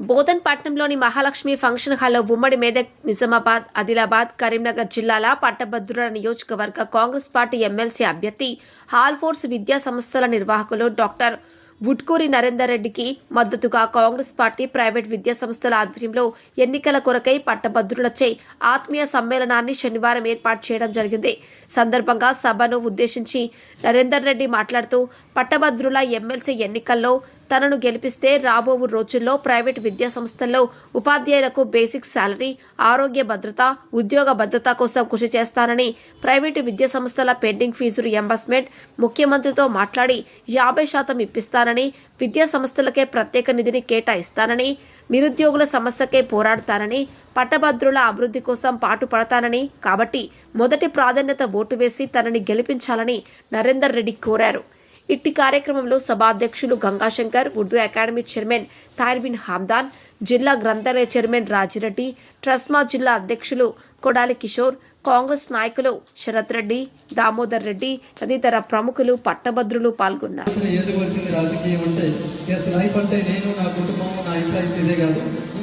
బోధన్పట్నంలోని Mahalakshmi function హాల్లో ఉమ్మడి మేదక్ నిజామాబాద్ ఆదిలాబాద్ కరీంనగర్ జిల్లాల పట్టభద్రుల నియోజకవర్గ కాంగ్రెస్ పార్టీ ఎమ్మెల్సీ అభ్యర్థి హాల్ ఫోర్స్ విద్యా సంస్థల నిర్వాహకులు డాక్టర్ వుడ్కూరి నరేందర్ రెడ్డికి మద్దతుగా కాంగ్రెస్ పార్టీ ప్రైవేట్ విద్యా సంస్థల ఆధ్వర్యంలో ఎన్నికల కొరకై పట్టభద్రులచే ఆత్మీయ సమ్మేళనాన్ని శనివారం ఏర్పాటు చేయడం జరిగింది. సందర్భంగా సభను ఉద్దేశించి నరేందర్ రెడ్డి మాట్లాడుతూ పట్టభద్రుల ఎమ్మెల్సీ ఎన్నికల్లో తనను గెలిపిస్తే రాబోవు రోజుల్లో ప్రైవేట్ విద్యా సంస్థల్లో ఉపాధ్యాయులకు బేసిక్ శాలరీ ఆరోగ్య భద్రత ఉద్యోగ భద్రత కోసం కృషి చేస్తానని ప్రైవేటు విద్యా సంస్థల పెండింగ్ ఫీజు రియంబర్స్మెంట్ ముఖ్యమంత్రితో మాట్లాడి యాభై శాతం ఇప్పిస్తానని విద్యా సంస్థలకే ప్రత్యేక నిధిని కేటాయిస్తానని నిరుద్యోగుల సమస్యకే పోరాడతానని పట్టభద్రుల అభివృద్ధి కోసం పాటుపడతానని కాబట్టి మొదటి ప్రాధాన్యత ఓటు వేసి తనని గెలిపించాలని నరేందర్ రెడ్డి కోరారు. ఇట్టి కార్యక్రమంలో సభాధ్యక్షులు గంగాశంకర్ ఉర్దూ అకాడమీ చైర్మన్ తాయిర్బిన్ హామ్దాన్ జిల్లా గ్రంథాలయ చైర్మన్ రాజిరెడ్డి ట్రస్మా జిల్లా అధ్యక్షులు కొడాలి కిషోర్ కాంగ్రెస్ నాయకులు శరత్ రెడ్డి దామోదర్ రెడ్డి తదితర ప్రముఖులు పట్టభద్రులు పాల్గొన్నారు.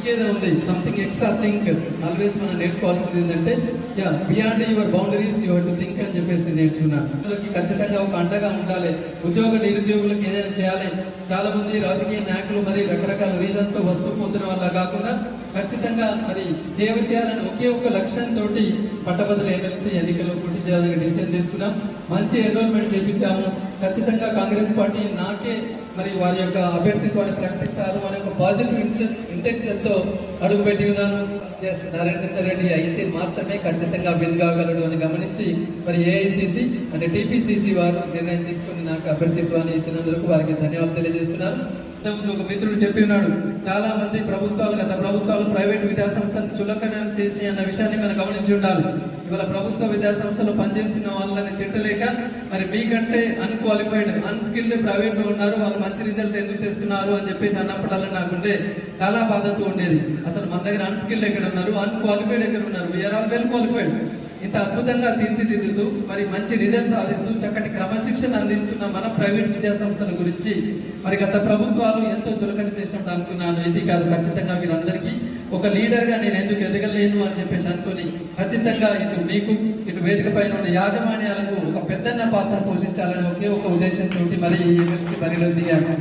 ఇంకేదో ఉంది సంథింగ్ ఎక్స్ట్రా థింక్ ఆల్వేస్ మనం నేర్చుకోవాల్సింది ఏంటంటే yeah beyond your boundaries your to think అని చెప్పేసి నేను నేర్చుకున్నాను ఖచ్చితంగా ఒక అండగా ఉండాలి. ఉద్యోగ నిరుద్యోగులకు ఏదైనా చేయాలి. చాలా మంది రాజకీయ నాయకులు మరి రకరకాల రీజన్తో వస్తూ పోతున్న వల్ల కాకుండా ఖచ్చితంగా మరి సేవ చేయాలని ఒకే ఒక లక్ష్యంతో పట్టభద్రుల ఎమ్మెల్సీ ఎన్నికల్లో పోటీ చేయాలని డిసిజన్ తీసుకున్నాం మంచి ఎన్రోల్మెంట్ చేయించాము ఖచ్చితంగా కాంగ్రెస్ పార్టీ నాకే మరి వారి యొక్క అభ్యర్థిత్వాన్ని ప్రకటిస్తారు అనే ఒక పాజిటివ్ ఇంటెన్ ఇంటెన్షన్తో అడుగుపెట్టి ఉన్నాను. ఎస్ నరేంద్ర రెడ్డి అయితే మాత్రమే ఖచ్చితంగా విన్ కాగలడు అని గమనించి మరి ఏఐసిసి అంటే టీపీసీసీ వారు నిర్ణయం తీసుకుని నాకు అభ్యర్థిత్వాన్ని ఇచ్చినందుకు వారికి ధన్యవాదాలు తెలియజేస్తున్నాను. ఇంతకుముందు ఒక మిత్రుడు చెప్పి ఉన్నాడు చాలా మంది ప్రభుత్వాలు గత ప్రభుత్వాలు ప్రైవేట్ విద్యా సంస్థలు చులకనం చేసి అన్న విషయాన్ని మనం గమనించి ఉండాలి. ఇవాళ ప్రభుత్వ విద్యా సంస్థలు పనిచేస్తున్న వాళ్ళని తిట్టలేక మరి మీకంటే అన్క్వాలిఫైడ్ అన్స్కిల్డ్ ప్రైవేట్లో ఉన్నారు వాళ్ళు మంచి రిజల్ట్ ఎందుకు తెస్తున్నారు అని చెప్పేసి అన్నప్పటాలని నాకుంటే చాలా బాధతో ఉండేది. అసలు మన దగ్గర అన్స్కిల్డ్ ఎక్కడ ఉన్నారు? అన్క్వాలిఫైడ్ ఎక్కడ ఉన్నారు? వీఆర్ ఆల్ వెల్ క్వాలిఫైడ్ ఇంత అద్భుతంగా తీర్చిదిద్దుతూ మరి మంచి రిజల్ట్స్ సాధిస్తూ చక్కటి క్రమశిక్షణ అందిస్తున్న మన ప్రైవేట్ విద్యా సంస్థల గురించి మరి గత ప్రభుత్వాలు ఎంతో చులకన చేసినట్టు అనుకున్నాను. ఇది కాదు ఖచ్చితంగా వీరందరికీ ఒక లీడర్గా నేను ఎందుకు ఎదగలేను అని చెప్పేసి అనుకుని ఖచ్చితంగా ఇటు మీకు ఇటు వేదిక పైన ఉన్న యాజమాన్యాలకు ఒక పెద్దన్న పాత్ర పోషించాలని ఒకే ఒక ఉద్దేశంతో మరి ఈ బరిలో దిగాను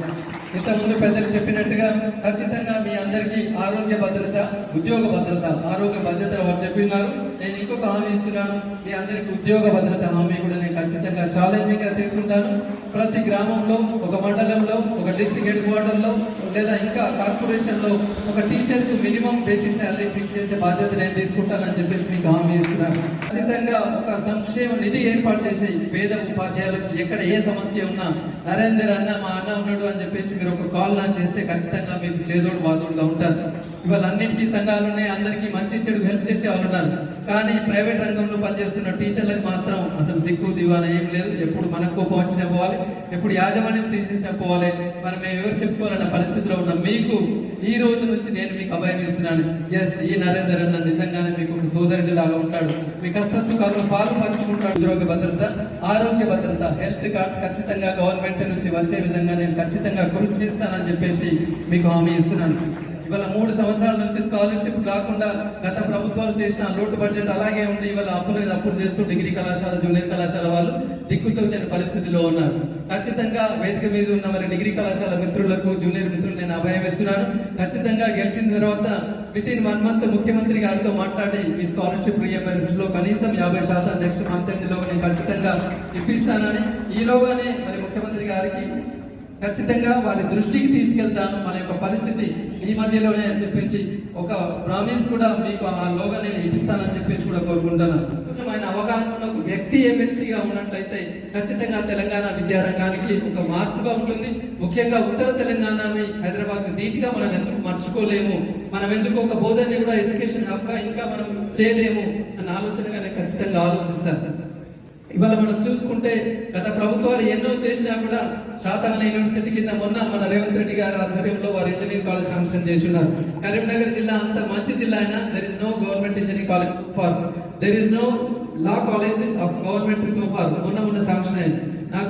ఇంతకుముందు పెద్దలు చెప్పినట్టుగా ఖచ్చితంగా మీ అందరికీ ఆరోగ్య భద్రత ఉద్యోగ భద్రత ఆరోగ్య భద్రత వారు చెప్పినారు. నేను ఇంకొక హామీ ఇస్తున్నాను. మీ అందరికీ ఉద్యోగ భద్రత హామీ కూడా నేను ఖచ్చితంగా ఛాలెంజింగ్గా తీసుకుంటాను. ప్రతి గ్రామంలో ఒక మండలంలో ఒక డిస్ట్రిక్ట్ హెడ్ క్వార్టర్లో లేదా ఇంకా కార్పొరేషన్లో ఒక టీచర్కు మినిమం బేసిక్ శాలరీ ఫిక్స్ చేసే బాధ్యత నేను తీసుకుంటానని చెప్పేసి మీకు హామీ ఇస్తున్నాను. ఖచ్చితంగా ఒక సంక్షేమ నిధి ఏర్పాటు చేసే పేద ఉపాధ్యాయులకు ఎక్కడ ఏ సమస్య ఉన్నా నరేందర్ అన్న మా అన్న ఉన్నాడు అని చెప్పేసి మీరు ఒక కాల్ లాంచ్ చేస్తే ఖచ్చితంగా మీకు చేదోడు వాదోడుగా ఉంటారు. ఇవాళ అన్నింటి సంఘాలు ఉన్నాయి అందరికీ మంచి చెడు హెల్ప్ చేసే వాళ్ళు ఉన్నారు. కానీ ప్రైవేట్ రంగంలో పనిచేస్తున్న టీచర్లకు మాత్రం అసలు దిక్కు దివాన ఏం లేదు. ఎప్పుడు మనకు కోపం వచ్చినా పోవాలి ఎప్పుడు యాజమాన్యం తీసేసినా పోవాలి. మనం ఎవరు చెప్పుకోవాలన్న పరిస్థితిలో ఉన్న. మీకు ఈ రోజు నుంచి నేను మీకు అభయం ఇస్తున్నాను ఎస్ ఈ నరేందర్ అన్న నిజంగానే మీకు ఒక సోదరుడి లాగా ఉంటాడు. మీ కష్ట సుఖాలను పాలు పంచుకుంటాడు. ఉద్యోగ భద్రత ఆరోగ్య భద్రత హెల్త్ కార్డ్స్ ఖచ్చితంగా గవర్నమెంట్ నుంచి వచ్చే విధంగా నేను ఖచ్చితంగా కృషి చేస్తానని చెప్పేసి మీకు హామీ ఇస్తున్నాను. ఇవాళ మూడు సంవత్సరాల నుంచి స్కాలర్షిప్ కాకుండా గత ప్రభుత్వాలు చేసిన లోటు బడ్జెట్ అలాగే ఉండి ఇవాళ అప్పులు మీద అప్పులు చేస్తూ డిగ్రీ కళాశాల జూనియర్ కళాశాల వాళ్ళు దిక్కుతోచని పరిస్థితిలో ఉన్నారు. ఖచ్చితంగా వేదిక మీద ఉన్న మరి డిగ్రీ కళాశాల మిత్రులకు జూనియర్ మిత్రులు నేను అభయం ఇస్తున్నాను ఖచ్చితంగా గెలిచిన తర్వాత విత్ ఇన్ వన్ మంత్ ముఖ్యమంత్రి గారితో మాట్లాడి మీ స్కాలర్షిప్ రీఎంబర్స్ దృష్టిలో కనీసం యాభై శాతం నెక్స్ట్ మంత్ ఎండ్లో నేను ఖచ్చితంగా ఇప్పిస్తానని. ఈలోగానే మరి ముఖ్యమంత్రి గారికి ఖచ్చితంగా వారి దృష్టికి తీసుకెళ్తాను మన యొక్క పరిస్థితి ఈ మధ్యలోనే అని చెప్పేసి ఒక ప్రామిస్ కూడా మీకు ఆ లోగా నేను ఇప్పిస్తానని చెప్పేసి కూడా కోరుకుంటాను. ఆయన అవగాహన ఉన్న వ్యక్తి ఎమ్మెల్సీగా ఉన్నట్లయితే ఖచ్చితంగా తెలంగాణ విద్యారంగానికి ఒక మార్పుగా ఉంటుంది. ముఖ్యంగా ఉత్తర తెలంగాణని హైదరాబాద్ నీట్గా మనం ఎందుకు మర్చుకోలేము? మనం ఎందుకు ఒక బోధనని కూడా ఎడ్యుకేషన్ హబ్గా ఇంకా మనం చేయలేము? అన్న ఆలోచనగానే ఖచ్చితంగా ఆలోచిస్తాను. ఇవాళ మనం చూసుకుంటే గత ప్రభుత్వాలు ఎన్నో చేసినా కూడా శాతవాహన యూనివర్సిటీ కింద మొన్న మన రేవంత్ రెడ్డి గారి ఆధ్వర్యంలో వారు ఇంజనీరింగ్ కాలేజ్ శాంక్షన్ చేస్తున్నారు. కరీంనగర్ జిల్లా అంత మంచి జిల్లా అయినా there is no government engineering college far there is no law college of government so far మొన్న మొన్న శాంక్షన్ అయింది నాకు